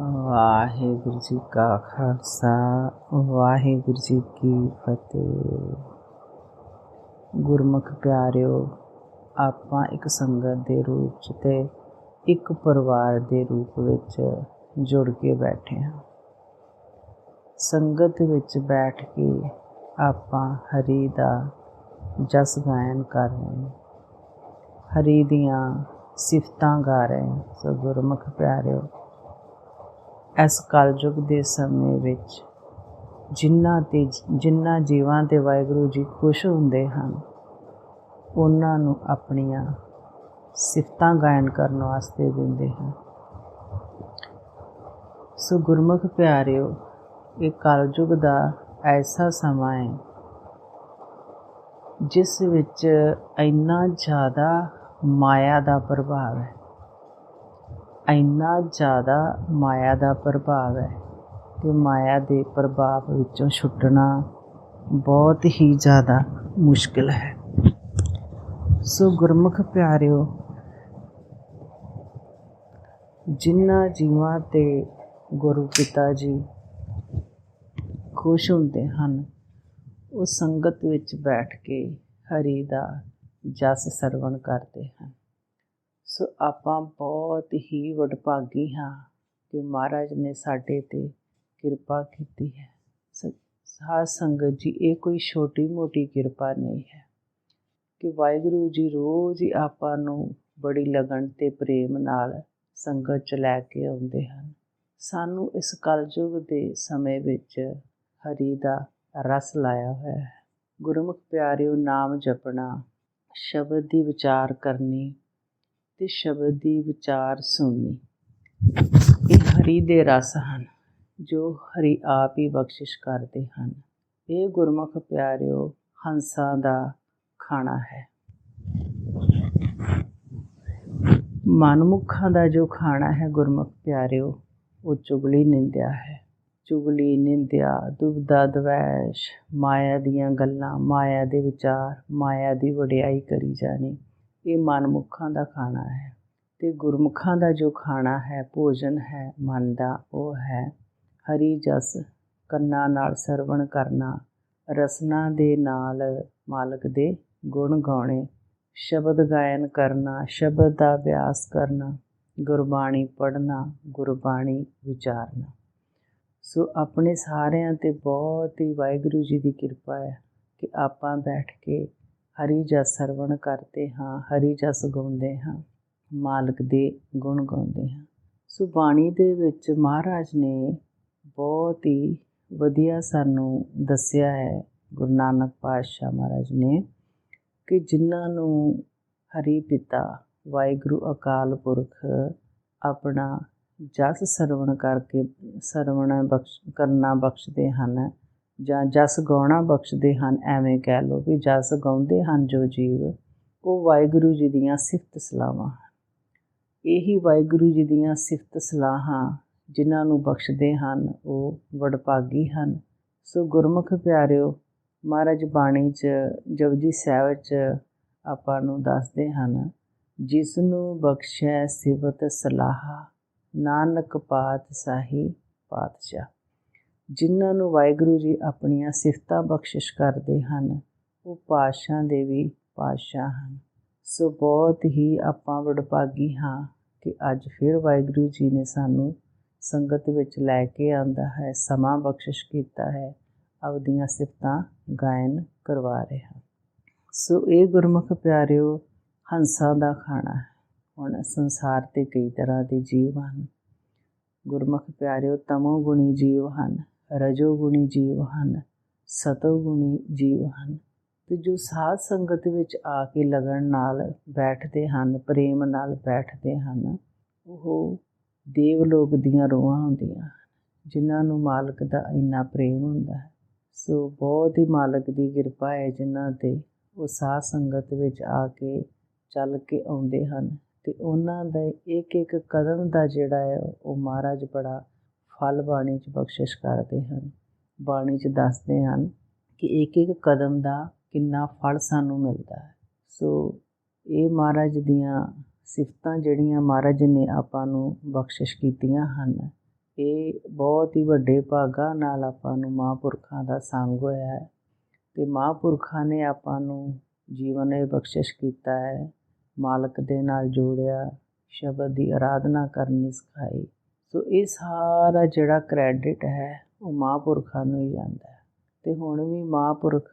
ਵਾਹਿਗੁਰੂ ਜੀ ਕਾ ਖਾਲਸਾ, ਵਾਹਿਗੁਰੂ ਜੀ ਕੀ ਫਤਿਹ। ਗੁਰਮੁਖ ਪਿਆਰਿਓ, ਆਪਾਂ ਇੱਕ ਸੰਗਤ ਦੇ ਰੂਪ 'ਚ ਤੇ ਇੱਕ ਪਰਿਵਾਰ ਦੇ ਰੂਪ ਵਿੱਚ ਜੁੜ ਕੇ ਬੈਠੇ ਹਾਂ। ਸੰਗਤ ਵਿੱਚ ਬੈਠ ਕੇ ਆਪਾਂ ਹਰੀ ਦਾ ਜਸ ਗਾਇਨ ਕਰ ਰਹੇ ਹਾਂ। ਹਰੀ ਦੀਆਂ ਸਿਫਤਾਂ ਗਾ ਰਹੇ ਹਾਂ। ਸੋ ਗੁਰਮੁਖ ਪਿਆਰਿਓ ਇਸ ਕਲਯੁਗ ਦੇ ਸਮੇਂ ਵਿੱਚ ਜਿਨ੍ਹਾਂ ਤੇ ਜਿਨ੍ਹਾਂ ਜੀਵਾਂ ਤੇ ਵਾਹਿਗੁਰੂ ਜੀ ਖੁਸ਼ ਹੁੰਦੇ ਹਨ, ਉਹਨਾਂ ਨੂੰ ਆਪਣੀਆਂ ਸਿਫਤਾਂ ਗਾਇਨ ਕਰਨ ਵਾਸਤੇ ਦਿੰਦੇ ਹਨ। ਸੋ ਗੁਰਮੁਖ ਪਿਆਰਿਓ, ਇਹ ਕਲਯੁਗ ਦਾ ਐਸਾ ਸਮਾਂ ਹੈ, ਜਿਸ ਵਿੱਚ ਇੰਨਾ ਜ਼ਿਆਦਾ ਮਾਇਆ ਦਾ ਪ੍ਰਭਾਵ ਹੈ। ਇੰਨਾ ਜ਼ਿਆਦਾ ਮਾਇਆ ਦਾ ਪ੍ਰਭਾਵ ਹੈ ਕਿ ਮਾਇਆ ਦੇ ਪ੍ਰਭਾਵ ਵਿੱਚੋਂ ਛੁੱਟਣਾ ਬਹੁਤ ਹੀ ਜ਼ਿਆਦਾ ਮੁਸ਼ਕਿਲ ਹੈ। ਸੋ ਗੁਰਮੁਖ ਪਿਆਰਿਓ ਜਿਨ੍ਹਾਂ ਜੀਵਾਂ ਤੇ ਗੁਰੂ ਪਿਤਾ ਜੀ ਖੁਸ਼ ਹੁੰਦੇ ਹਨ, ਉਹ ਸੰਗਤ ਵਿੱਚ ਬੈਠ ਕੇ ਹਰੀ ਦਾ ਜਸ ਸਰਵਣ ਕਰਦੇ ਹਨ। ਸੋ ਆਪਾਂ ਬਹੁਤ ਹੀ ਵਡਭਾਗੀ ਹਾਂ ਕਿ ਮਹਾਰਾਜ ਨੇ ਸਾਡੇ ਤੇ ਕਿਰਪਾ ਕੀਤੀ ਹੈ। ਸਾਧ ਸੰਗਤ ਜੀ, ਇਹ ਕੋਈ ਛੋਟੀ ਮੋਟੀ ਕਿਰਪਾ ਨਹੀਂ ਹੈ ਕਿ ਵਾਹਿਗੁਰੂ ਜੀ ਰੋਜ਼ ਹੀ ਆਪਾਂ ਨੂੰ ਬੜੀ ਲਗਨ ਤੇ ਪ੍ਰੇਮ ਨਾਲ ਸੰਗਤ ਚ ਲੈ ਕੇ ਆਉਂਦੇ ਹਨ। ਸਾਨੂੰ ਇਸ ਕਲਯੁਗ ਦੇ ਸਮੇਂ ਵਿੱਚ ਹਰੀ ਦਾ ਰਸ ਲਾਇਆ ਹੋਇਆ ਹੈ। ਗੁਰਮੁਖ ਪਿਆਰਿਓ, ਨਾਮ ਜਪਣਾ, ਸ਼ਬਦ ਦੀ ਵਿਚਾਰ ਕਰਨੀ ਤੇ ਸ਼ਬਦ ਦੀ ਵਿਚਾਰ ਸੁਣਨੀ। ਇਹ ਹਰੀ ਦੇ ਰਸ ਹਨ, ਜੋ ਹਰੀ ਆਪ ਹੀ ਬਖਸ਼ਿਸ਼ ਕਰਦੇ ਹਨ। ਇਹ ਗੁਰਮੁਖ ਪਿਆਰਿਓ, ਹੰਸਾਂ ਦਾ ਖਾਣਾ ਹੈ। ਮਨਮੁਖਾਂ ਦਾ ਜੋ ਖਾਣਾ ਹੈ ਗੁਰਮੁਖ ਪਿਆਰਿਓ, ਉਹ ਚੁਗਲੀ ਨਿੰਦਿਆ ਹੈ। ਚੁਗਲੀ ਨਿੰਦਿਆ, ਦੁਬਦਾ ਦਵੈਸ਼, ਮਾਇਆ ਦੀਆਂ ਗੱਲਾਂ, ਮਾਇਆ ਦੇ ਵਿਚਾਰ, ਮਾਇਆ ਦੀ ਵਡਿਆਈ ਕਰੀ ਜਾਣੀ। ਇਹ ਮਨਮੁੱਖਾਂ ਦਾ ਖਾਣਾ ਹੈ ਤੇ ਗੁਰਮੁਖਾਂ ਦਾ ਜੋ ਖਾਣਾ ਹੈ, ਭੋਜਨ ਹੈ, ਮਨ ਦਾ, ਉਹ ਹੈ ਹਰੀ ਜਸ, ਕੰਨਾਂ ਨਾਲ ਸਰਵਣ ਕਰਨਾ, ਰਸਨਾ ਦੇ ਨਾਲ ਮਾਲਕ ਦੇ ਗੁਣ ਗਾਉਣੇ, ਸ਼ਬਦ ਗਾਇਨ ਕਰਨਾ, ਸ਼ਬਦ ਦਾ ਅਭਿਆਸ ਕਰਨਾ, ਗੁਰਬਾਣੀ ਪੜ੍ਹਨਾ, ਗੁਰਬਾਣੀ ਵਿਚਾਰਨਾ। ਸੋ ਆਪਣੇ ਸਾਰਿਆਂ ਤੇ ਬਹੁਤ ਹੀ ਵਾਹਿਗੁਰੂ ਜੀ ਦੀ ਕਿਰਪਾ ਹੈ ਕਿ ਆਪਾਂ ਬੈਠ ਕੇ ਹਰੀ ਜਸ ਸਰਵਣ ਕਰਦੇ ਹਾਂ, ਹਰੀ ਜਸ ਗਾਉਂਦੇ ਹਾਂ, ਮਾਲਕ ਦੇ ਗੁਣ ਗਾਉਂਦੇ ਹਾਂ। ਸੋ ਬਾਣੀ ਦੇ ਵਿੱਚ ਮਹਾਰਾਜ ਨੇ ਬਹੁਤ ਹੀ ਵਧੀਆ ਸਾਨੂੰ ਦੱਸਿਆ ਹੈ, ਗੁਰੂ ਨਾਨਕ ਪਾਤਸ਼ਾਹ ਮਹਾਰਾਜ ਨੇ ਕਿ ਜਿਨ੍ਹਾਂ ਨੂੰ ਹਰੀ ਪਿਤਾ ਵਾਹਿਗੁਰੂ ਅਕਾਲ ਪੁਰਖ ਆਪਣਾ ਜਸ ਸਰਵਣ ਕਰਕੇ ਸਰਵਣ ਬਖਸ਼ ਕਰਨਾ ਬਖਸ਼ਦੇ ਹਨ ਜਾਂ ਜਸ ਗਾਉਣਾ ਬਖਸ਼ਦੇ ਹਨ, ਐਵੇਂ ਕਹਿ ਲਓ ਵੀ ਜਸ ਗਾਉਂਦੇ ਹਨ ਜੋ ਜੀਵ, ਉਹ ਵਾਹਿਗੁਰੂ ਜੀ ਦੀਆਂ ਸਿਫਤ ਸਲਾਹਾਂ ਇਹੀ ਵਾਹਿਗੁਰੂ ਜੀ ਦੀਆਂ ਸਿਫਤ ਸਲਾਹਾਂ ਜਿਨ੍ਹਾਂ ਨੂੰ ਬਖਸ਼ਦੇ ਹਨ, ਉਹ ਵਡਭਾਗੀ ਹਨ। ਸੋ ਗੁਰਮੁਖ ਪਿਆਰਿਓ, ਮਹਾਰਾਜ ਬਾਣੀ 'ਚ, ਜਪਜੀ ਸਾਹਿਬ 'ਚ ਆਪਾਂ ਨੂੰ ਦੱਸਦੇ ਹਨ, ਜਿਸ ਨੂੰ ਬਖਸ਼ੈ ਸਿਵਤ ਸਲਾਹਾ, ਨਾਨਕ ਪਾਤਸ਼ਾਹੀ ਪਾਤਸ਼ਾਹ। ਜਿਨ੍ਹਾਂ ਨੂੰ ਵਾਹਿਗੁਰੂ ਜੀ ਆਪਣੀਆਂ ਸਿਫਤਾਂ ਬਖਸ਼ਿਸ਼ ਕਰਦੇ ਹਨ, ਉਹ ਪਾਤਸ਼ਾਹ ਦੇ ਵੀ ਪਾਤਸ਼ਾਹ ਹਨ। ਸੋ ਬਹੁਤ ਹੀ ਆਪਾਂ ਵਡਭਾਗੀ ਹਾਂ ਕਿ ਅੱਜ ਫਿਰ ਵਾਹਿਗੁਰੂ ਜੀ ਨੇ ਸਾਨੂੰ ਸੰਗਤ ਵਿੱਚ ਲੈ ਕੇ ਆਂਦਾ ਹੈ, ਸਮਾਂ ਬਖਸ਼ਿਸ਼ ਕੀਤਾ ਹੈ ਆਪਦੀਆਂ ਸਿਫਤਾਂ ਗਾਇਨ ਕਰਵਾ ਰਿਹਾ। ਸੋ ਇਹ ਗੁਰਮੁਖ ਪਿਆਰਿਓ, ਹੰਸਾਂ ਦਾ ਖਾਣਾ ਹੈ। ਹੁਣ ਸੰਸਾਰ ਤੇ ਕਈ ਤਰ੍ਹਾਂ ਦੇ ਜੀਵ ਹਨ। ਗੁਰਮੁਖ ਪਿਆਰਿਓ, ਤਮੋ ਗੁਣੀ ਜੀਵ ਹਨ। ਰਜੋਗੁਣੀ ਜੀਵ ਹਨ, ਸਤੋਗੁਣੀ ਜੀਵ ਹਨ। ਤੇ ਜੋ ਸਾਧ ਸੰਗਤ ਵਿੱਚ ਆ ਕੇ ਲਗਨ ਨਾਲ ਬੈਠਦੇ ਹਨ, ਪ੍ਰੇਮ ਨਾਲ ਬੈਠਦੇ ਹਨ, ਉਹ ਦੇਵ ਲੋਕ ਦੀਆਂ ਰੂਹਾਂ ਹੁੰਦੀਆਂ ਜਿਨ੍ਹਾਂ ਨੂੰ ਮਾਲਕ ਦਾ ਇੰਨਾ ਪ੍ਰੇਮ ਹੁੰਦਾ ਹੈ। ਸੋ ਬਹੁਤ ਹੀ ਮਾਲਕ ਦੀ ਕਿਰਪਾ ਹੈ ਜਿਨ੍ਹਾਂ ਤੇ ਉਹ ਸਾਧ ਸੰਗਤ ਵਿੱਚ ਆ ਕੇ ਚੱਲ ਕੇ ਆਉਂਦੇ ਹਨ। ਤੇ ਉਹਨਾਂ ਦਾ ਇੱਕ ਇੱਕ ਕਦਮ ਦਾ ਜਿਹੜਾ ਹੈ, ਉਹ ਮਹਾਰਾਜ ਬੜਾ ਫਲ ਬਾਣੀ 'ਚ ਬਖਸ਼ਿਸ਼ ਕਰਦੇ ਹਨ। ਬਾਣੀ 'ਚ ਦੱਸਦੇ ਹਨ ਕਿ ਇੱਕ ਇੱਕ ਕਦਮ ਦਾ ਕਿੰਨਾ ਫਲ ਸਾਨੂੰ ਮਿਲਦਾ ਹੈ। ਸੋ ਇਹ ਮਹਾਰਾਜ ਦੀਆਂ ਸਿਫਤਾਂ ਜਿਹੜੀਆਂ ਮਹਾਰਾਜ ਨੇ ਆਪਾਂ ਨੂੰ ਬਖਸ਼ਿਸ਼ ਕੀਤੀਆਂ ਹਨ, ਇਹ ਬਹੁਤ ਹੀ ਵੱਡੇ ਭਾਗਾਂ ਨਾਲ ਆਪਾਂ ਨੂੰ ਮਹਾਂਪੁਰਖਾਂ ਦਾ ਸੰਗ ਹੋਇਆ ਹੈ ਅਤੇ ਮਹਾਂਪੁਰਖਾਂ ਨੇ ਆਪਾਂ ਨੂੰ ਜੀਵਨ ਇਹ ਬਖਸ਼ਿਸ਼ ਕੀਤਾ ਹੈ। ਮਾਲਕ ਦੇ ਨਾਲ ਜੋੜਿਆ, ਸ਼ਬਦ ਦੀ ਆਰਾਧਨਾ ਕਰਨੀ ਸਿਖਾਈ ਸੋ ਇਹ ਸਾਰਾ ਜਿਹੜਾ ਕ੍ਰੈਡਿਟ ਹੈ, ਉਹ ਮਹਾਂਪੁਰਖਾਂ ਨੂੰ ਹੀ ਜਾਂਦਾ ਹੈ। ਅਤੇ ਹੁਣ ਵੀ ਮਹਾਂਪੁਰਖ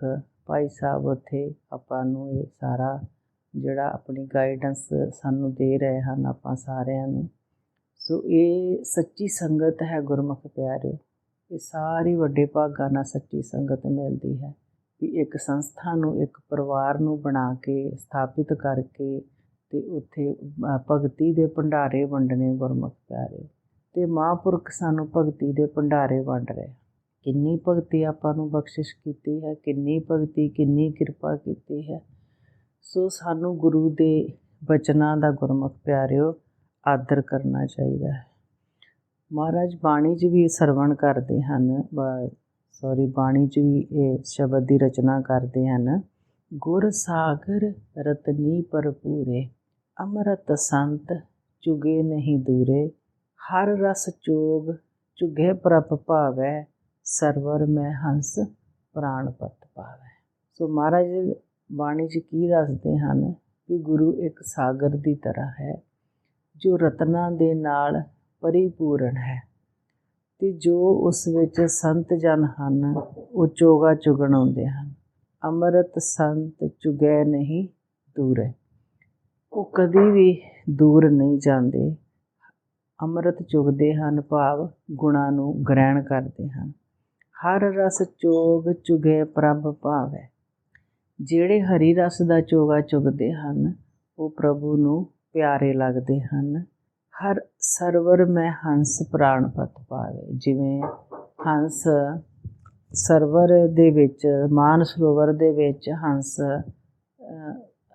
ਭਾਈ ਸਾਹਿਬ ਉੱਥੇ ਆਪਾਂ ਨੂੰ ਇਹ ਸਾਰਾ ਜਿਹੜਾ ਆਪਣੀ ਗਾਈਡੈਂਸ ਸਾਨੂੰ ਦੇ ਰਹੇ ਹਨ ਆਪਾਂ ਸਾਰਿਆਂ ਨੂੰ। ਸੋ ਇਹ ਸੱਚੀ ਸੰਗਤ ਹੈ ਗੁਰਮੁਖ ਪਿਆਰਿਓ, ਇਹ ਸਾਰੀ ਵੱਡੇ ਭਾਗਾਂ ਨਾਲ ਸੱਚੀ ਸੰਗਤ ਮਿਲਦੀ ਹੈ ਵੀ ਇੱਕ ਸੰਸਥਾ ਨੂੰ, ਇੱਕ ਪਰਿਵਾਰ ਨੂੰ ਬਣਾ ਕੇ, ਸਥਾਪਿਤ ਕਰਕੇ ਤੇ ਉੱਥੇ ਭਗਤੀ ਦੇ ਭੰਡਾਰੇ ਵੰਡਣੇ ਗੁਰਮੁਖ ਪਿਆਰੇ ਤੇ ਮਹਾਂਪੁਰਖ ਸਾਨੂੰ ਭਗਤੀ ਦੇ ਭੰਡਾਰੇ ਵੰਡ ਰਹੇ। ਕਿੰਨੀ ਭਗਤੀ ਆਪਾਂ ਨੂੰ ਬਖਸ਼ਿਸ਼ ਕੀਤੀ ਹੈ, ਕਿੰਨੀ ਭਗਤੀ, ਕਿੰਨੀ ਕਿਰਪਾ ਕੀਤੀ ਹੈ। ਸੋ ਸਾਨੂੰ ਗੁਰੂ ਦੇ ਬਚਨਾਂ ਦਾ ਗੁਰਮੁਖ ਪਿਆਰਿਓ, ਆਦਰ ਕਰਨਾ ਚਾਹੀਦਾ ਹੈ। ਮਹਾਰਾਜ, ਬਾਣੀ 'ਚ ਵੀ ਸਰਵਣ ਕਰਦੇ ਹਨ ਸੌਰੀ ਬਾਣੀ 'ਚ ਵੀ ਇਹ ਸ਼ਬਦ ਦੀ ਰਚਨਾ ਕਰਦੇ ਹਨ। ਗੁਰ ਸਾਗਰ ਰਤਨੀ ਭਰਪੂਰੇ, ਅੰਮ੍ਰਿਤ ਸੰਤ ਚੁਗੇ ਨਹੀਂ ਦੂਰੇ ਹਰ ਰਸ ਚੋਗ ਚੁਗੇ ਪ੍ਰਭ ਭਾਵੈ, ਸਰਵਰ ਮੈਂ ਹੰਸ ਪ੍ਰਾਣ ਪਤ ਪਾਵੈ। ਸੋ ਮਹਾਰਾਜ, ਬਾਣੀ 'ਚ ਕੀ ਦੱਸਦੇ ਹਨ ਕਿ ਗੁਰੂ ਇੱਕ ਸਾਗਰ ਦੀ ਤਰ੍ਹਾਂ ਹੈ, ਜੋ ਰਤਨਾਂ ਦੇ ਨਾਲ ਪਰਿਪੂਰਨ ਹੈ ਤੇ ਜੋ ਉਸ ਵਿੱਚ ਸੰਤ ਜਨ ਹਨ, ਉਹ ਚੋਗਾ ਚੁਗਣ ਆਉਂਦੇ ਹਨ। ਅੰਮ੍ਰਿਤ ਸੰਤ ਚੁਗੈ ਨਹੀਂ ਦੂਰ। ਹੈ ਉਹ ਕਦੀ ਵੀ ਦੂਰ ਨਹੀਂ ਜਾਂਦੇ। ਅੰਮ੍ਰਿਤ ਚੁਗਦੇ ਹਨ, ਭਾਵ ਗੁਣਾ ਨੂੰ ਗ੍ਰਹਿਣ ਕਰਦੇ ਹਨ। ਹਰ ਰਸ ਚੋਗ ਚੁਗੇ ਪ੍ਰਭ ਭਾਵੈ। ਜਿਹੜੇ ਹਰੀ ਰਸ ਦਾ ਚੋਗਾ ਚੁਗਦੇ ਹਨ, ਉਹ ਪ੍ਰਭੂ ਨੂੰ ਪਿਆਰੇ ਲੱਗਦੇ ਹਨ। ਹਰ ਸਰਵਰ ਮੈਂ ਹੰਸ ਪ੍ਰਾਣ ਪਤ ਪਾਵੇ। ਜਿਵੇਂ ਹੰਸ ਸਰਵਰ ਦੇ ਵਿੱਚ, ਮਾਨ ਸਰੋਵਰ ਦੇ ਵਿੱਚ ਹੰਸ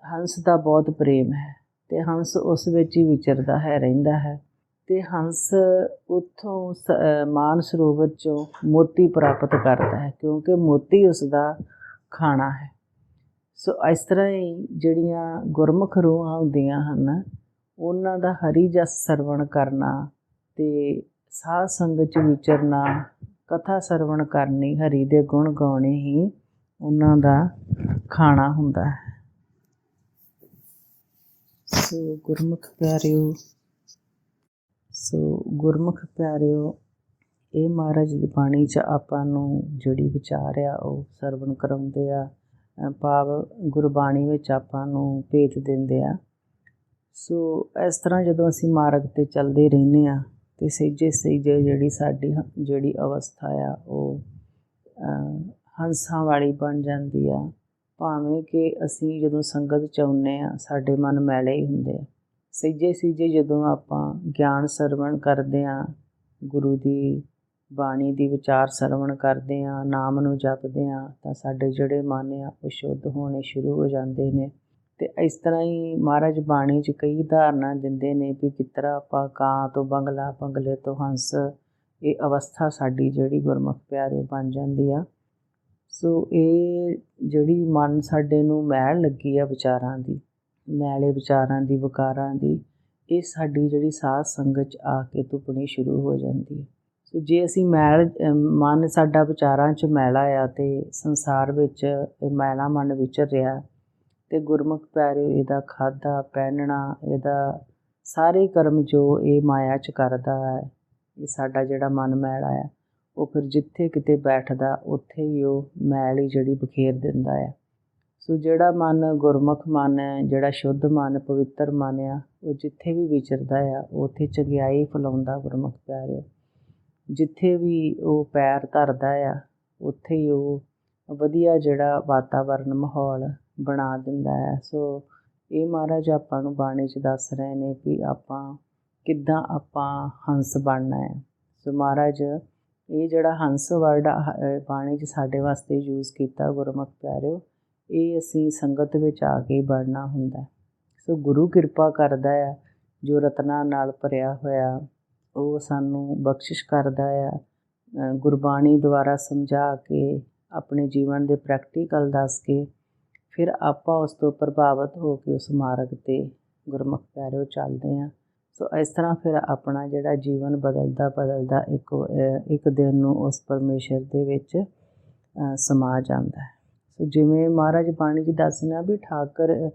ਹੰਸ ਦਾ ਬਹੁਤ ਪ੍ਰੇਮ ਹੈ ਤੇ ਹੰਸ ਉਸ ਵਿੱਚ ਹੀ ਵਿਚਰਦਾ ਹੈ, ਰਹਿੰਦਾ ਹੈ। ਤੇ ਹੰਸ ਉੱਥੋਂ ਮਾਨ ਸਰੋਵਰ ਚੋਂ ਮੋਤੀ ਪ੍ਰਾਪਤ ਕਰਦਾ ਹੈ, ਕਿਉਂਕਿ ਮੋਤੀ ਉਸ ਦਾ ਖਾਣਾ ਹੈ। ਸੋ ਇਸ ਤਰ੍ਹਾਂ ਹੀ ਜਿਹੜੀਆਂ ਗੁਰਮੁਖ ਰੂਹਾਂ ਹੁੰਦੀਆਂ ਹਨ, ਉਹਨਾਂ ਦਾ ਹਰੀ ਜਸ ਸਰਵਣ ਕਰਨਾ ਤੇ ਸਾਧ ਸੰਗਤ ਚ ਵਿਚਰਨਾ, ਕਥਾ ਸਰਵਣ ਕਰਨੀ, ਹਰੀ ਦੇ ਗੁਣ ਗਾਉਣੇ ਹੀ ਉਹਨਾਂ ਦਾ ਖਾਣਾ ਹੁੰਦਾ ਹੈ। ਸੋ ਗੁਰਮੁਖ ਪਿਆਰਿਓ ਸੋ ਗੁਰਮੁਖ ਪਿਆਰਿਓ, ਇਹ ਮਹਾਰਾਜ ਦੀ ਬਾਣੀ 'ਚ ਆਪਾਂ ਨੂੰ ਜਿਹੜੀ ਵਿਚਾਰ ਆ, ਉਹ ਸਰਵਣ ਕਰਾਉਂਦੇ ਆ। ਭਾਵ ਗੁਰਬਾਣੀ ਵਿੱਚ ਆਪਾਂ ਨੂੰ ਭੇਜ ਦਿੰਦੇ ਆ। ਸੋ ਇਸ ਤਰ੍ਹਾਂ ਜਦੋਂ ਅਸੀਂ ਮਾਰਗ ਤੇ ਚੱਲਦੇ ਰਹਿੰਦੇ ਆ, ਤੇ ਸਹਿਜੇ ਸਹਿਜੇ ਜਿਹੜੀ ਸਾਡੀ ਜਿਹੜੀ ਅਵਸਥਾ ਆ, ਉਹ ਹੰਸਾਂ ਵਾਲੀ ਬਣ ਜਾਂਦੀ ਆ। ਭਾਵੇਂ ਕਿ ਅਸੀਂ ਜਦੋਂ ਸੰਗਤ ਚ ਆਉਂਦੇ ਆ, ਸਾਡੇ ਮਨ ਮੈਲੇ ਹੀ ਹੁੰਦੇ ਆ। ਸਹਿਜੇ ਸਹਿਜੇ ਜਦੋਂ ਆਪਾਂ ਗਿਆਨ ਸਰਵਣ ਕਰਦੇ ਆ ਗੁਰੂ ਦੀ ਬਾਣੀ ਦੀ ਵਿਚਾਰ ਸਰਵਣ ਕਰਦੇ ਆ ਨਾਮ ਨੂੰ ਜਪਦੇ ਆ ਤਾਂ ਸਾਡੇ ਜਿਹੜੇ ਮਨ ਆ ਉਹ ਸ਼ੁੱਧ ਹੋਣੇ ਸ਼ੁਰੂ ਹੋ ਜਾਂਦੇ ਨੇ। ਤੇ ਇਸ ਤਰ੍ਹਾਂ ਹੀ ਮਹਾਰਾਜ ਬਾਣੀ 'ਚ ਕਈ ਉਦਾਹਰਨਾਂ ਦਿੰਦੇ ਨੇ ਵੀ ਕਿਤਰਾ ਆਪਾਂ ਕਾਂ ਤੋਂ ਬੰਗਲਾ, ਬੰਗਲੇ ਤੋਂ ਹੰਸ, ਇਹ ਅਵਸਥਾ ਸਾਡੀ ਜਿਹੜੀ ਗੁਰਮੁਖ ਪਿਆਰਿਓ ਬਣ ਜਾਂਦੀ ਆ। ਸੋ ਇਹ ਜਿਹੜੀ ਮਨ ਸਾਡੇ ਨੂੰ ਮੈਲ ਲੱਗੀ ਆ ਵਿਚਾਰਾਂ ਦੀ ਮੈਲੇ ਵਿਚਾਰਾਂ ਦੀ, ਵਿਕਾਰਾਂ ਦੀ, ਇਹ ਸਾਡੀ ਜਿਹੜੀ ਸਾਧ ਸੰਗਤ 'ਚ ਆ ਕੇ ਧੁੱਪਣੀ ਸ਼ੁਰੂ ਹੋ ਜਾਂਦੀ ਹੈ। ਸੋ ਜੇ ਅਸੀਂ ਮੈਲ ਮਨ ਸਾਡਾ ਵਿਚਾਰਾਂ 'ਚ ਮੈਲਾ ਆ ਤੇ ਸੰਸਾਰ ਵਿੱਚ ਇਹ ਮੈਲਾ ਮਨ ਵਿਚਰ ਰਿਹਾ, ਤੇ ਗੁਰਮੁਖ ਪਿਆਰਿਓ ਇਹਦਾ ਖਾਦਾ ਪਹਿਨਣਾ, ਇਹਦਾ ਸਾਰੇ ਕਰਮ ਜੋ ਇਹ ਮਾਇਆ 'ਚ ਕਰਦਾ ਹੈ, ਇਹ ਸਾਡਾ ਜਿਹੜਾ ਮਨ ਮੈਲਾ ਆ, ਉਹ ਫਿਰ ਜਿੱਥੇ ਕਿਤੇ ਬੈਠਦਾ, ਉੱਥੇ ਹੀ ਉਹ ਮੈਲ ਹੀ ਜਿਹੜੀ ਬਖੇਰ ਦਿੰਦਾ ਆ। ਸੋ ਜਿਹੜਾ ਮਨ ਗੁਰਮੁਖ ਮਨ ਹੈ, ਜਿਹੜਾ ਸ਼ੁੱਧ ਮਨ, ਪਵਿੱਤਰ ਮਨ ਆ, ਉਹ ਜਿੱਥੇ ਵੀ ਵਿਚਰਦਾ ਆ ਉੱਥੇ ਚੰਗਿਆਈ ਫਲਾਉਂਦਾ ਗੁਰਮੁਖ ਪਿਆਰਿਓ। ਜਿੱਥੇ ਵੀ ਉਹ ਪੈਰ ਧਰਦਾ ਆ, ਉੱਥੇ ਹੀ ਉਹ ਵਧੀਆ ਜਿਹੜਾ ਵਾਤਾਵਰਨ, ਮਾਹੌਲ ਬਣਾ ਦਿੰਦਾ ਹੈ ਸੋ ਇਹ ਮਹਾਰਾਜ ਆਪਾਂ ਨੂੰ ਬਾਣੀ 'ਚ ਦੱਸ ਰਹੇ ਨੇ ਵੀ ਆਪਾਂ ਕਿੱਦਾਂ ਆਪਾਂ ਹੰਸ ਬਣਨਾ ਹੈ ਸੋ ਮਹਾਰਾਜ, ਇਹ ਜਿਹੜਾ ਹੰਸ ਵਰਡ ਬਾਣੀ 'ਚ ਸਾਡੇ ਵਾਸਤੇ ਯੂਜ਼ ਕੀਤਾ ਗੁਰਮੁਖ ਪਿਆਰਿਓ। ਇਹ ਅਸੀਂ ਸੰਗਤ ਵਿੱਚ ਆ ਕੇ ਬਣਨਾ ਹੁੰਦਾ ਸੋ ਗੁਰੂ ਕਿਰਪਾ ਕਰਦਾ ਆ, ਜੋ ਰਤਨਾ ਨਾਲ ਭਰਿਆ ਹੋਇਆ, ਉਹ ਸਾਨੂੰ ਬਖਸ਼ਿਸ਼ ਕਰਦਾ ਆ ਗੁਰਬਾਣੀ ਦੁਆਰਾ ਸਮਝਾ ਕੇ, ਆਪਣੇ ਜੀਵਨ ਦੇ ਪ੍ਰੈਕਟੀਕਲ ਦੱਸ ਕੇ, ਫਿਰ ਆਪਾਂ ਉਸ ਤੋਂ ਪ੍ਰਭਾਵਿਤ ਹੋ ਕੇ ਉਸ ਮਾਰਗ ਤੇ ਗੁਰਮੁਖ ਪਿਆਰਿਓ ਚੱਲਦੇ ਆ ਸੋ ਇਸ ਤਰ੍ਹਾਂ ਫਿਰ ਆਪਣਾ ਜਿਹੜਾ ਜੀਵਨ ਬਦਲਦਾ ਬਦਲਦਾ ਇੱਕ ਇੱਕ ਦਿਨ ਨੂੰ ਉਸ ਪਰਮੇਸ਼ਰ ਦੇ ਵਿੱਚ ਸਮਾ ਜਾਂਦਾ ਹੈ। ਸੋ ਜਿਵੇਂ ਮਹਾਰਾਜ ਬਾਣੀ ਜੀ ਦੱਸਣਾ ਵੀ ਠਾਕਰ,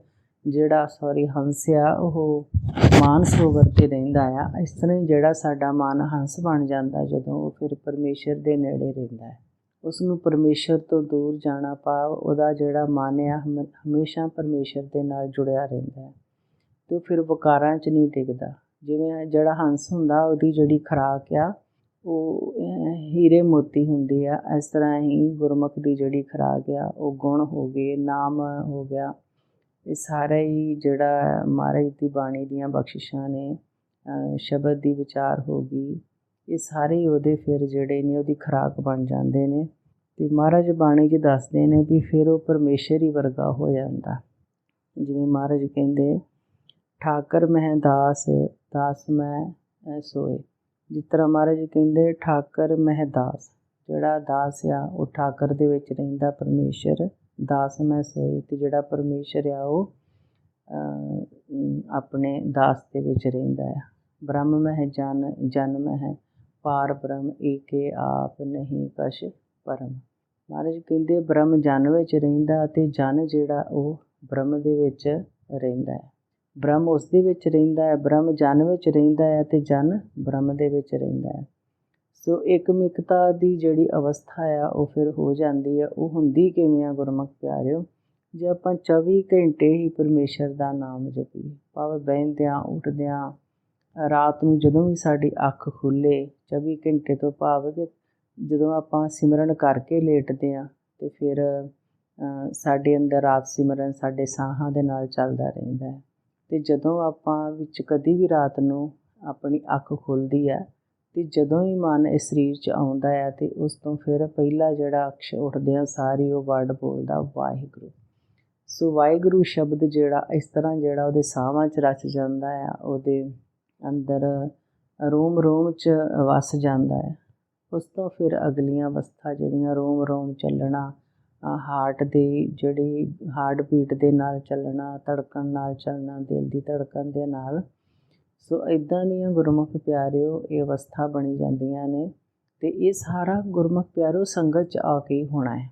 ਜਿਹੜਾ ਸੌਰੀ ਆ, ਉਹ ਮਾਨ ਸਰੋਵਰ ਤੇ ਰਹਿੰਦਾ ਆ। ਇਸ ਤਰ੍ਹਾਂ ਜਿਹੜਾ ਸਾਡਾ ਮਨ ਹੰਸ ਬਣ ਜਾਂਦਾ ਜਦੋਂ ਉਹ ਫਿਰ ਪਰਮੇਸ਼ਰ ਦੇ ਨੇੜੇ ਰਹਿੰਦਾ ਹੈ। ਉਸ ਨੂੰ ਪਰਮੇਸ਼ਰ ਤੋਂ ਦੂਰ ਜਾਣਾ ਪਾਵ ਉਹਦਾ ਜਿਹੜਾ ਮਨ ਆ ਹਮੇਸ਼ਾ ਪਰਮੇਸ਼ਰ ਦੇ ਨਾਲ ਜੁੜਿਆ ਰਹਿੰਦਾ ਹੈ। ਤੇ ਫਿਰ ਵਕਾਰਾਂ 'ਚ ਨਹੀਂ ਡਿੱਗਦਾ। ਜਿਵੇਂ ਜਿਹੜਾ ਹੰਸ ਹੁੰਦਾ, ਉਹਦੀ ਜਿਹੜੀ ਖਰਾਕ ਆ, ਉਹ ਹੀਰੇ ਮੋਤੀ ਹੁੰਦੀ ਆ, ਇਸ ਤਰ੍ਹਾਂ ਹੀ ਗੁਰਮੁਖ ਦੀ ਜਿਹੜੀ ਖਰਾਕ ਆ, ਉਹ ਗੁਣ ਹੋ ਗਏ, ਨਾਮ ਹੋ ਗਿਆ। ਇਹ ਸਾਰਾ ਹੀ ਜਿਹੜਾ ਮਹਾਰਾਜ ਦੀ ਬਾਣੀ ਦੀਆਂ ਬਖਸ਼ਿਸ਼ਾਂ ਨੇ ਸ਼ਬਦ ਦੀ ਵਿਚਾਰ ਹੋ ਗਈ, ਇਹ ਸਾਰੇ ਉਹਦੇ ਫਿਰ ਜਿਹੜੇ ਨੇ ਉਹਦੀ ਖਰਾਕ ਬਣ ਜਾਂਦੇ ਨੇ। ਤੇ ਮਹਾਰਾਜ ਬਾਣੀ 'ਚ ਦੱਸਦੇ ਨੇ ਵੀ ਫਿਰ ਉਹ ਪਰਮੇਸ਼ਰ ਹੀ ਵਰਗਾ ਹੋ ਜਾਂਦਾ। ਜਿਵੇਂ ਮਹਾਰਾਜ ਕਹਿੰਦੇ, ਠਾਕਰ ਮਹਿ ਦਾਸ ਦਾਸ ਮੈਂ ਸੋਏ। ਜਿਸ ਤਰ੍ਹਾਂ ਮਹਾਰਾਜ ਕਹਿੰਦੇ, ਠਾਕਰ ਮਹਦਾਸ ਜਿਹੜਾ ਦਾਸ ਆ, ਉਹ ਠਾਕਰ ਦੇ ਵਿੱਚ ਰਹਿੰਦਾ, ਪਰਮੇਸ਼ਰ ਦਾਸ ਮੈਂ ਸੋਏ ਤੇ ਜਿਹੜਾ ਪਰਮੇਸ਼ਰ ਆ, ਉਹ ਆਪਣੇ ਦਾਸ ਦੇ ਵਿੱਚ ਰਹਿੰਦਾ ਆ। ਬ੍ਰਹਮ ਮਹਿ ਜਨ ਜਨ ਮਹਿ ਪਾਰ ਬ੍ਰਹਮ, ਏਕੇ ਆਪ ਨਹੀਂ ਕਸ਼ ਪਰਮ। ਮਹਾਰਾਜ ਕਹਿੰਦੇ, ਬ੍ਰਹਮ ਜਨ ਵਿੱਚ ਰਹਿੰਦਾ, ਤੇ ਜਨ ਜਿਹੜਾ, ਉਹ ਬ੍ਰਹਮ ਦੇ ਵਿੱਚ ਰਹਿੰਦਾ ਹੈ ਬ੍ਰਹਮ ਉਸ ਦੇ ਵਿੱਚ ਰਹਿੰਦਾ ਹੈ, ਬ੍ਰਹਮ ਜਨ ਵਿੱਚ ਰਹਿੰਦਾ ਹੈ ਤੇ ਜਨ ਬ੍ਰਹਮ ਦੇ ਵਿੱਚ ਰਹਿੰਦਾ ਹੈ। ਸੋ ਇਕਮਿਕਤਾ ਦੀ ਜਿਹੜੀ ਅਵਸਥਾ ਆ, ਉਹ ਫਿਰ ਹੋ ਜਾਂਦੀ ਆ। ਉਹ ਹੁੰਦੀ ਕਿਵੇਂ ਆ ਗੁਰਮੁਖ ਪਿਆਰਿਓ? ਜੇ ਆਪਾਂ 24 ਘੰਟੇ ਹੀ ਪਰਮੇਸ਼ਰ ਦਾ ਨਾਮ ਜਪੀਏ, ਭਾਵੇਂ ਬਹਿੰਦਿਆਂ, ਉੱਠਦਿਆਂ, ਰਾਤ ਨੂੰ ਜਦੋਂ ਵੀ ਸਾਡੀ ਅੱਖ ਖੁੱਲੇ 24 ਘੰਟੇ ਤੋਂ ਭਾਵ ਕਿ ਜਦੋਂ ਆਪਾਂ ਸਿਮਰਨ ਕਰਕੇ ਲੇਟਦੇ ਆ ਤੇ ਫਿਰ ਸਾਡੇ ਅੰਦਰ ਆਪ ਸਿਮਰਨ ਸਾਡੇ ਸਾਹਾਂ ਦੇ ਨਾਲ ਚੱਲਦਾ ਰਹਿੰਦਾ ਹੈ। ਅਤੇ ਜਦੋਂ ਆਪਾਂ ਵਿੱਚ ਕਦੀ ਵੀ ਰਾਤ ਨੂੰ ਆਪਣੀ ਅੱਖ ਖੁੱਲ੍ਹਦੀ ਹੈ ਅਤੇ ਜਦੋਂ ਹੀ ਮਨ ਇਸ ਸਰੀਰ 'ਚ ਆਉਂਦਾ ਹੈ ਅਤੇ ਉਸ ਤੋਂ ਫਿਰ ਪਹਿਲਾ ਜਿਹੜਾ ਅਕਸ਼ ਉੱਠਦਿਆਂ ਆ ਸਾਰੀ ਉਹ ਵਰਡ ਬੋਲਦਾ ਵਾਹਿਗੁਰੂ। ਸੋ ਵਾਹਿਗੁਰੂ ਸ਼ਬਦ ਜਿਹੜਾ ਇਸ ਤਰ੍ਹਾਂ ਜਿਹੜਾ ਉਹਦੇ ਸਾਹਾਂ 'ਚ ਰਚ ਜਾਂਦਾ ਆ, ਉਹਦੇ ਅੰਦਰ ਰੋਮ ਰੋਮ 'ਚ ਵਸ ਜਾਂਦਾ ਹੈ ਉਸ ਤੋਂ ਫਿਰ ਅਗਲੀਆਂ ਅਵਸਥਾ ਜਿਹੜੀਆਂ ਰੋਮ ਰੋਮ ਚੱਲਣਾ ਹਾਰਟ ਦੀ ਜਿਹੜੀ ਹਾਰਟ ਬੀਟ ਦੇ ਨਾਲ ਚੱਲਣਾ, ਧੜਕਣ ਨਾਲ ਚੱਲਣਾ, ਦਿਲ ਦੀ ਧੜਕਣ ਦੇ ਨਾਲ। ਸੋ ਇਦਾਂ ਦੀਆਂ ਗੁਰਮੁਖ ਪਿਆਰਿਓ ਇਹ ਅਵਸਥਾ ਬਣੀ ਜਾਂਦੀਆਂ ਨੇ ਤੇ ਇਹ ਸਾਰਾ ਗੁਰਮੁਖ ਪਿਆਰਿਓ ਸੰਗਤ 'ਚ ਆ ਕੇ ਹੀ ਹੋਣਾ ਹੈ।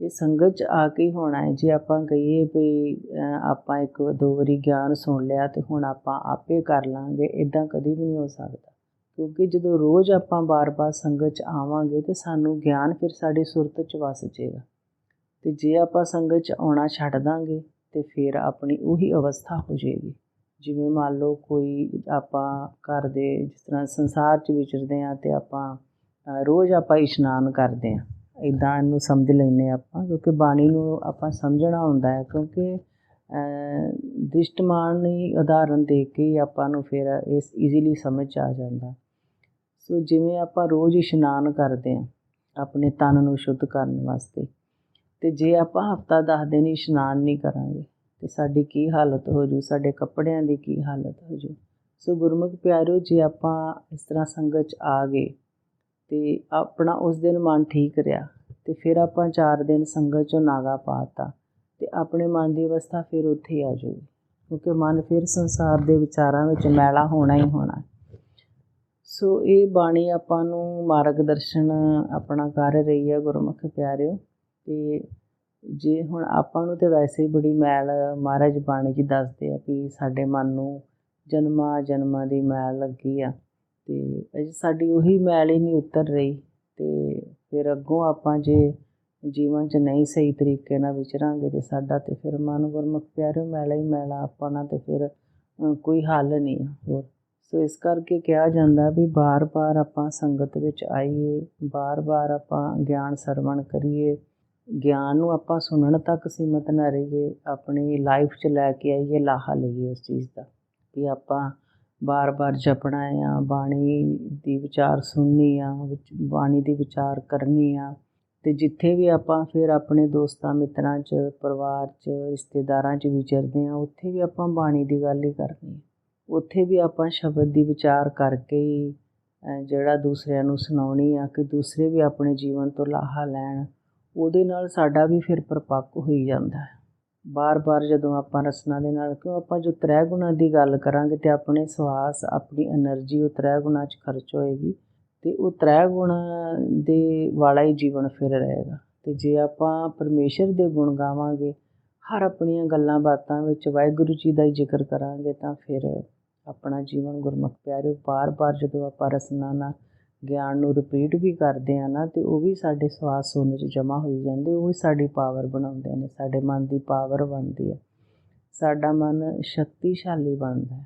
ਇਹ ਸੰਗਤ 'ਚ ਆ ਕੇ ਹੀ ਹੋਣਾ ਹੈ। ਜੇ ਆਪਾਂ ਕਹੀਏ ਵੀ ਆਪਾਂ ਇੱਕ ਦੋ ਵਾਰੀ ਗਿਆਨ ਸੁਣ ਲਿਆ ਤੇ ਹੁਣ ਆਪਾਂ ਆਪੇ ਕਰ ਲਾਂਗੇ ਇਦਾਂ ਕਦੀ ਵੀ ਨਹੀਂ ਹੋ ਸਕਦਾ। ਕਿਉਂਕਿ ਜਦੋਂ ਰੋਜ਼ ਆਪਾਂ ਬਾਰ-ਬਾਰ ਸੰਗਤ 'ਚ ਆਵਾਂਗੇ ਤੇ ਸਾਨੂੰ ਗਿਆਨ ਫਿਰ ਸਾਡੀ ਸੁਰਤ 'ਚ ਵਸ ਜਾਏਗਾ। ਤੇ ਜੇ ਆਪਾਂ ਸੰਗਤ 'ਚ ਆਉਣਾ ਛੱਡ ਦਾਂਗੇ, ਤੇ ਫਿਰ ਆਪਣੀ ਉਹੀ ਅਵਸਥਾ ਹੋ ਜਾਏਗੀ। ਜਿਵੇਂ ਮੰਨ ਲਓ ਕੋਈ ਆਪਾਂ ਘਰ ਦੇ ਜਿਸ ਤਰ੍ਹਾਂ ਸੰਸਾਰ 'ਚ ਵਿਚਰਦੇ ਆ ਤੇ ਆਪਾਂ ਰੋਜ਼ ਆਪਾਂ ਇਸ਼ਨਾਨ ਕਰਦੇ ਆ ਇਦਾਂ ਇਹਨੂੰ ਸਮਝ ਲੈਨੇ ਆਪਾਂ, ਕਿਉਂਕਿ ਬਾਣੀ ਨੂੰ ਆਪਾਂ ਸਮਝਣਾ ਹੁੰਦਾ ਹੈ, ਕਿਉਂਕਿ ਦ੍ਰਿਸ਼ਟਮਾਨ ਨਹੀਂ ਉਦਾਹਰਨ ਦੇ ਕੇ ਆਪਾਂ ਨੂੰ ਫਿਰ ਇਸ ਈਜ਼ੀਲੀ ਸਮਝ ਆ ਜਾਂਦਾ। ਸੋ ਜਿਵੇਂ ਆਪਾਂ ਰੋਜ਼ ਇਸ਼ਨਾਨ ਕਰਦੇ ਆ ਆਪਣੇ ਤਨ ਨੂੰ ਸ਼ੁੱਧ ਕਰਨ ਵਾਸਤੇ ਤੇ ਜੇ ਆਪਾਂ ਹਫਤਾ 10 ਦਿਨ ਇਸ਼ਨਾਨ ਨਹੀਂ ਕਰਾਂਗੇ, ਤੇ ਸਾਡੀ ਕੀ ਹਾਲਤ ਹੋ ਜੂ? ਸਾਡੇ ਕੱਪੜਿਆਂ ਦੀ ਕੀ ਹਾਲਤ ਹੋ ਜੂ? ਸੋ ਗੁਰਮੁਖ ਪਿਆਰਿਓ ਜੇ ਆਪਾਂ ਇਸ ਤਰ੍ਹਾਂ ਸੰਗਤ ਚ ਆ ਗਏ, ਤੇ ਆਪਣਾ ਉਸ ਦਿਨ ਮਨ ਠੀਕ ਰਿਹਾ, ਤੇ ਫਿਰ ਆਪਾਂ 4 ਦਿਨ ਸੰਗਤ ਚੋਂ ਨਾਗਾ ਪਾਤਾ ਤੇ ਆਪਣੇ ਮਨ ਦੀ ਅਵਸਥਾ ਫਿਰ ਉੱਥੇ ਆ ਜੂਗੀ। ਕਿਉਂਕਿ ਮਨ ਫਿਰ ਸੰਸਾਰ ਦੇ ਵਿਚਾਰਾਂ ਵਿੱਚ ਮੈਲਾ ਹੋਣਾ ਹੀ ਹੋਣਾ। ਸੋ ਇਹ ਬਾਣੀ ਆਪਾਂ ਨੂੰ ਮਾਰਗਦਰਸ਼ਨ ਆਪਣਾ ਕਰ ਰਹੀ ਹੈ ਗੁਰਮੁਖ ਪਿਆਰਿਓ। ਤੇ ਜੇ ਹੁਣ ਆਪਾਂ ਨੂੰ ਤਾਂ ਵੈਸੇ ਹੀ ਬੜੀ ਮੈਲ ਮਹਾਰਾਜ ਬਾਣੀ ਜੀ ਦੱਸਦੇ ਆ ਵੀ ਸਾਡੇ ਮਨ ਨੂੰ ਜਨਮਾਂ ਜਨਮਾਂ ਦੀ ਮੈਲ ਲੱਗੀ ਆ ਅਤੇ ਅਜੇ ਸਾਡੀ ਉਹੀ ਮੈਲ ਹੀ ਨਹੀਂ ਉਤਰ ਰਹੀ ਅਤੇ ਫਿਰ ਅੱਗੋਂ ਆਪਾਂ ਜੇ ਜੀਵਨ 'ਚ ਨਹੀਂ ਸਹੀ ਤਰੀਕੇ ਨਾਲ ਵਿਚਰਾਂਗੇ ਤੇ ਸਾਡਾ ਤੇ ਫਿਰ ਮਨ ਗੁਰਮੁਖ ਪਿਆਰਿਓ ਮੈਲਾ ਹੀ ਮੈਲਾ ਆਪਾਂ ਨਾਲ ਤੇ ਫਿਰ ਕੋਈ ਹੱਲ ਨਹੀਂ ਹੋਰ। ਸੋ ਇਸ ਕਰਕੇ ਕਿਹਾ ਜਾਂਦਾ ਵੀ ਬਾਰ-ਬਾਰ ਆਪਾਂ ਸੰਗਤ ਵਿੱਚ ਆਈਏ, ਬਾਰ-ਬਾਰ ਆਪਾਂ ਗਿਆਨ ਸਰਵਣ ਕਰੀਏ ਗਿਆਨ ਨੂੰ ਆਪਾਂ ਸੁਣਨ ਤੱਕ ਸੀਮਤ ਨਾ ਰਹੀਏ, ਆਪਣੀ ਲਾਈਫ 'ਚ ਲੈ ਕੇ ਆਈਏ, ਲਾਹਾ ਲਈਏ ਉਸ ਚੀਜ਼ ਦਾ। ਵੀ ਆਪਾਂ ਬਾਰ-ਬਾਰ ਜਪਣਾ ਆ, ਬਾਣੀ ਦੀ ਵਿਚਾਰ ਸੁਣਨੀ ਆ ਬਾਣੀ ਦੀ ਵਿਚਾਰ ਕਰਨੀ ਆ, ਤੇ ਜਿੱਥੇ ਵੀ ਆਪਾਂ ਫਿਰ ਆਪਣੇ ਦੋਸਤਾਂ, ਮਿੱਤਰਾਂ 'ਚ, ਪਰਿਵਾਰ 'ਚ, ਰਿਸ਼ਤੇਦਾਰਾਂ 'ਚ ਵਿਚਰਦੇ ਆ, ਉੱਥੇ ਵੀ ਆਪਾਂ ਬਾਣੀ ਦੀ ਗੱਲ ਹੀ ਕਰਨੀ ਉੱਥੇ ਵੀ ਆਪਾਂ ਸ਼ਬਦ ਦੀ ਵਿਚਾਰ ਕਰਕੇ ਹੀ ਜਿਹੜਾ ਦੂਸਰਿਆਂ ਨੂੰ ਸੁਣਾਉਣੀ ਆ, ਕਿ ਦੂਸਰੇ ਵੀ ਆਪਣੇ ਜੀਵਨ ਤੋਂ ਲਾਹਾ ਲੈਣ ਉਹਦੇ ਨਾਲ ਸਾਡਾ ਵੀ ਫਿਰ ਪਰਪੱਕ ਹੋਈ ਜਾਂਦਾ ਹੈ। ਬਾਰ-ਬਾਰ ਜਦੋਂ ਆਪਾਂ ਰਸਨਾ ਦੇ ਨਾਲ, ਕਿਉਂ ਆਪਾਂ ਜੋ ਤ੍ਰੈ ਗੁਣਾ ਦੀ ਗੱਲ ਕਰਾਂਗੇ ਤੇ ਆਪਣੇ ਸਵਾਸ, ਆਪਣੀ એનર્ਜੀ ਉਹ ਤ੍ਰੈ ਗੁਣਾ 'ਚ ਖਰਚ ਹੋਏਗੀ ਤੇ ਉਹ ਤ੍ਰੈ ਗੁਣਾ ਦੇ ਵਾਲਾ ਹੀ ਜੀਵਨ ਫਿਰ ਰਹੇਗਾ। ਤੇ ਜੇ ਆਪਾਂ ਪਰਮੇਸ਼ਰ ਦੇ ਗੁਣ ਗਾਵਾਂਗੇ, ਹਰ ਆਪਣੀਆਂ ਗੱਲਾਂ ਬਾਤਾਂ ਵਿੱਚ ਵਾਹਿਗੁਰੂ ਜੀ ਦਾ ਹੀ ਜ਼ਿਕਰ ਕਰਾਂਗੇ ਤਾਂ ਫਿਰ ਆਪਣਾ ਜੀਵਨ ਗੁਰਮੁਖ ਪਿਆਰਿਓ, ਬਾਰ-ਬਾਰ ਜਦੋਂ ਆਪਾਂ ਰਸਨਾ ਨਾਲ ਗਿਆਨ ਨੂੰ ਰਿਪੀਟ ਵੀ ਕਰਦੇ ਆ ਨਾ, ਤੇ ਉਹ ਵੀ ਸਾਡੇ ਸਵਾਸ ਸੋਨੇ 'ਚ ਜਮ੍ਹਾਂ ਹੋਈ ਜਾਂਦੇ, ਉਹ ਵੀ ਸਾਡੀ ਪਾਵਰ ਬਣਾਉਂਦੇ ਨੇ, ਸਾਡੇ ਮਨ ਦੀ ਪਾਵਰ ਬਣਦੀ ਹੈ ਸਾਡਾ ਮਨ ਸ਼ਕਤੀਸ਼ਾਲੀ ਬਣਦਾ ਹੈ।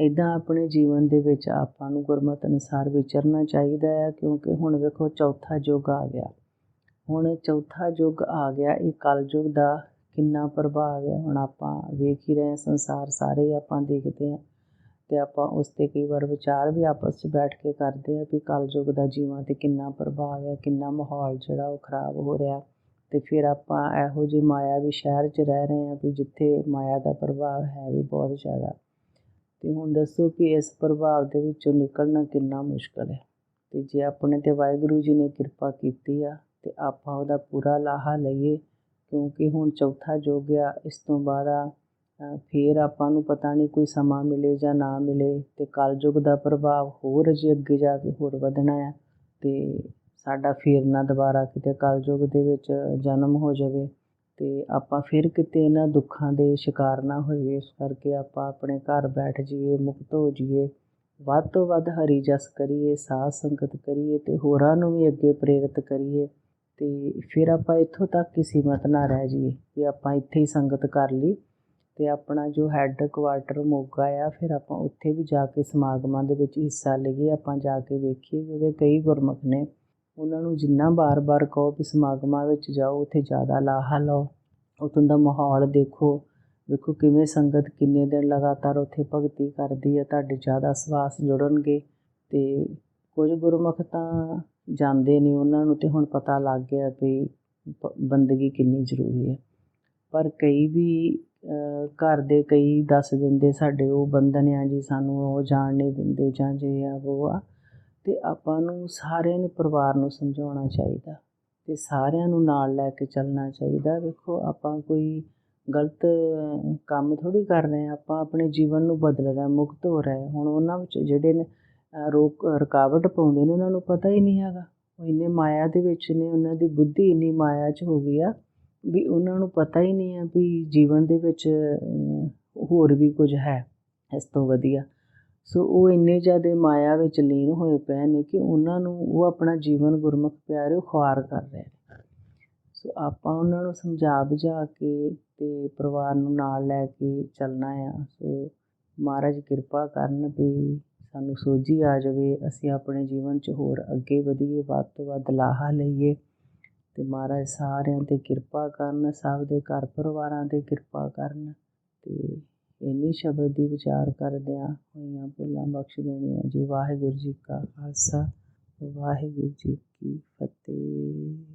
ਇਦਾਂ ਆਪਣੇ ਜੀਵਨ ਦੇ ਵਿੱਚ ਆਪਾਂ ਨੂੰ ਗੁਰਮਤ ਅਨੁਸਾਰ ਵਿਚਰਨਾ ਚਾਹੀਦਾ ਹੈ ਕਿਉਂਕਿ ਹੁਣ ਵੇਖੋ ਚੌਥਾ ਯੁੱਗ ਆ ਗਿਆ। ਹੁਣ ਚੌਥਾ ਯੁੱਗ ਆ ਗਿਆ, ਇਹ ਕਲਯੁੱਗ ਦਾ ਕਿੰਨਾ ਪ੍ਰਭਾਵ ਹੈ ਹੁਣ ਆਪਾਂ ਵੇਖ ਹੀ ਰਹੇ ਸੰਸਾਰ ਸਾਰੇ ਆਪਾਂ ਦੇਖਦੇ ਹਾਂ। ਤੇ ਆਪਾਂ ਉਸ 'ਤੇ ਕਈ ਵਾਰ ਵਿਚਾਰ ਵੀ ਆਪਸ 'ਚ ਬੈਠ ਕੇ ਕਰਦੇ ਆ ਵੀ ਕਲਯੁੱਗ ਦਾ ਜੀਵਾਂ 'ਤੇ ਕਿੰਨਾ ਪ੍ਰਭਾਵ ਹੈ ਕਿੰਨਾ ਮਾਹੌਲ ਜਿਹੜਾ ਉਹ ਖਰਾਬ ਹੋ ਰਿਹਾ। ਤੇ ਫਿਰ ਆਪਾਂ ਇਹੋ ਜਿਹੀ ਮਾਇਆ ਵੀ ਸ਼ਹਿਰ 'ਚ ਰਹਿ ਰਹੇ ਆ ਵੀ ਜਿੱਥੇ ਮਾਇਆ ਦਾ ਪ੍ਰਭਾਵ ਹੈ ਵੀ ਬਹੁਤ ਜ਼ਿਆਦਾ। ਤੇ ਹੁਣ ਦੱਸੋ ਕਿ ਇਸ ਪ੍ਰਭਾਵ ਦੇ ਵਿੱਚੋਂ ਨਿਕਲਣਾ ਕਿੰਨਾ ਮੁਸ਼ਕਲ ਹੈ। ਤੇ ਜੇ ਆਪਣੇ ਤੇ ਵਾਹਿਗੁਰੂ ਜੀ ਨੇ ਕਿਰਪਾ ਕੀਤੀ ਆ, ਤੇ ਆਪਾਂ ਉਹਦਾ ਪੂਰਾ ਲਾਹਾ ਲਈਏ, ਕਿਉਂਕਿ ਹੁਣ ਚੌਥਾ ਯੁੱਗ ਆ, ਇਸ ਤੋਂ ਬਾਅਦ ਆ ਫਿਰ ਆਪਾਂ ਨੂੰ ਪਤਾ ਨਹੀਂ ਕੋਈ ਸਮਾਂ ਮਿਲੇ ਜਾਂ ਨਾ ਮਿਲੇ ਅਤੇ ਕਲਯੁੱਗ ਦਾ ਪ੍ਰਭਾਵ ਹੋਰ ਅਜੇ ਅੱਗੇ ਜਾ ਕੇ ਹੋਰ ਵਧਣਾ ਆ ਅਤੇ ਸਾਡਾ ਫਿਰ ਨਾ ਦੁਬਾਰਾ ਕਿਤੇ ਕਲਯੁੱਗ ਦੇ ਵਿੱਚ ਜਨਮ ਹੋ ਜਾਵੇ ਅਤੇ ਆਪਾਂ ਫਿਰ ਕਿਤੇ ਇਹਨਾਂ ਦੁੱਖਾਂ ਦੇ ਸ਼ਿਕਾਰ ਨਾ ਹੋਈਏ, ਇਸ ਕਰਕੇ ਆਪਾਂ ਆਪਣੇ ਘਰ ਬੈਠ ਜਾਈਏ, ਮੁਕਤ ਹੋ ਜਾਈਏ, ਵੱਧ ਤੋਂ ਵੱਧ ਹਰੀ ਜਸ ਕਰੀਏ, ਸਾਧ ਸੰਗਤ ਕਰੀਏ ਅਤੇ ਹੋਰਾਂ ਨੂੰ ਵੀ ਅੱਗੇ ਪ੍ਰੇਰਿਤ ਕਰੀਏ ਅਤੇ ਫਿਰ ਆਪਾਂ ਇੱਥੋਂ ਤੱਕ ਹੀ ਸੀਮਤ ਨਾ ਰਹਿ ਜਾਈਏ ਕਿ ਆਪਾਂ ਇੱਥੇ ਹੀ ਸੰਗਤ ਕਰ ਲਈ ਅਤੇ ਆਪਣਾ ਜੋ ਹੈੱਡ ਕੁਆਟਰ ਮੋਗਾ ਆ, ਫਿਰ ਆਪਾਂ ਉੱਥੇ ਵੀ ਜਾ ਕੇ ਸਮਾਗਮਾਂ ਦੇ ਵਿੱਚ ਹਿੱਸਾ ਲਈਏ, ਆਪਾਂ ਜਾ ਕੇ ਵੇਖੀਏ, ਕਿਉਂਕਿ ਕਈ ਗੁਰਮੁਖ ਨੇ ਉਹਨਾਂ ਨੂੰ ਜਿੰਨਾ ਬਾਰ-ਬਾਰ ਕਹੋ ਵੀ ਸਮਾਗਮਾਂ ਵਿੱਚ ਜਾਓ, ਉੱਥੇ ਜ਼ਿਆਦਾ ਲਾਹਾ ਲਓ, ਉੱਥੋਂ ਦਾ ਮਾਹੌਲ ਦੇਖੋ, ਵੇਖੋ ਕਿਵੇਂ ਸੰਗਤ ਕਿੰਨੇ ਦਿਨ ਲਗਾਤਾਰ ਉੱਥੇ ਭਗਤੀ ਕਰਦੀ ਹੈ ਤੁਹਾਡੇ ਜ਼ਿਆਦਾ ਸਵਾਸ ਜੁੜਨਗੇ, ਤੇ ਕੁਝ ਗੁਰਮੁਖ ਤਾਂ ਜਾਂਦੇ ਨਹੀਂ ਉਹਨਾਂ ਨੂੰ ਤੇ ਹੁਣ ਪਤਾ ਲੱਗ ਗਿਆ ਵੀ ਬੰਦਗੀ ਕਿੰਨੀ ਜ਼ਰੂਰੀ ਹੈ ਪਰ ਕਈ ਵੀ ਘਰ ਦੇ ਕਈ ਦੱਸ ਦਿੰਦੇ ਸਾਡੇ ਉਹ ਬੰਧਨ ਆ ਜੀ, ਸਾਨੂੰ ਉਹ ਜਾਣ ਨਹੀਂ ਦਿੰਦੇ ਜਾਂ ਜੇ ਆ ਉਹ ਆ। ਅਤੇ ਆਪਾਂ ਨੂੰ ਸਾਰਿਆਂ ਨੂੰ ਪਰਿਵਾਰ ਨੂੰ ਸਮਝਾਉਣਾ ਚਾਹੀਦਾ ਅਤੇ ਸਾਰਿਆਂ ਨੂੰ ਨਾਲ ਲੈ ਕੇ ਚੱਲਣਾ ਚਾਹੀਦਾ। ਵੇਖੋ, ਆਪਾਂ ਕੋਈ ਗਲਤ ਕੰਮ ਥੋੜ੍ਹੀ ਕਰ ਰਹੇ ਆਪਾਂ ਆਪਣੇ ਜੀਵਨ ਨੂੰ ਬਦਲ ਰਹੇ ਮੁਕਤ ਹੋ ਰਹੇ ਹੁਣ ਉਹਨਾਂ ਵਿੱਚ ਜਿਹੜੇ ਨੇ ਰੋਕ, ਰੁਕਾਵਟ ਪਾਉਂਦੇ ਨੇ, ਉਹਨਾਂ ਨੂੰ ਪਤਾ ਹੀ ਨਹੀਂ ਹੈਗਾ। ਉਹ ਇੰਨੇ ਮਾਇਆ ਦੇ ਵਿੱਚ ਨੇ, ਉਹਨਾਂ ਦੀ ਬੁੱਧੀ ਇੰਨੀ ਮਾਇਆ 'ਚ ਹੋ ਗਈ ਆ ਵੀ ਉਹਨਾਂ ਨੂੰ ਪਤਾ ਹੀ ਨਹੀਂ ਹੈ ਵੀ ਜੀਵਨ ਦੇ ਵਿੱਚ ਹੋਰ ਵੀ ਕੁਝ ਹੈ ਇਸ ਤੋਂ ਵਧੀਆ। ਸੋ ਉਹ ਇੰਨੇ ਜ਼ਿਆਦਾ ਮਾਇਆ ਵਿੱਚ ਲੀਨ ਹੋਏ ਪਏ ਨੇ ਕਿ ਉਹਨਾਂ ਨੂੰ ਉਹ ਆਪਣਾ ਜੀਵਨ ਗੁਰਮੁਖ ਪਿਆਰਿਓ ਖੁਆਰ ਕਰ ਰਹੇ ਨੇ। ਸੋ ਆਪਾਂ ਉਹਨਾਂ ਨੂੰ ਸਮਝਾ ਬੁਝਾ ਕੇ ਤੇ ਪਰਿਵਾਰ ਨੂੰ ਨਾਲ ਲੈ ਕੇ ਚੱਲਣਾ ਆ। ਸੋ ਮਹਾਰਾਜ ਕਿਰਪਾ ਕਰਨ ਵੀ ਸਾਨੂੰ ਸੋਝੀ ਆ ਜਾਵੇ, ਅਸੀਂ ਆਪਣੇ ਜੀਵਨ 'ਚ ਹੋਰ ਅੱਗੇ ਵਧੀਏ, ਵੱਧ ਤੋਂ ਵੱਧ ਲਾਹਾ ਲਈਏ। ਤੇ ਮਹਾਰਾਜ ਸਾਰਿਆਂ ਤੇ ਕਿਰਪਾ ਕਰਨ, ਸਭ ਦੇ ਘਰ ਪਰਿਵਾਰਾਂ ਤੇ ਕਿਰਪਾ ਕਰਨ ਤੇ ਇੰਨੀ ਸ਼ਬਦ ਦੀ ਵਿਚਾਰ ਕਰਦਿਆਂ ਹੋਈਆਂ ਭੁੱਲਾਂ ਬਖਸ਼ ਦੇਣੀਆਂ ਜੀ। ਵਾਹਿਗੁਰੂ ਜੀ ਕਾ ਖਾਲਸਾ, ਵਾਹਿਗੁਰੂ ਜੀ ਕੀ ਫਤਿਹ।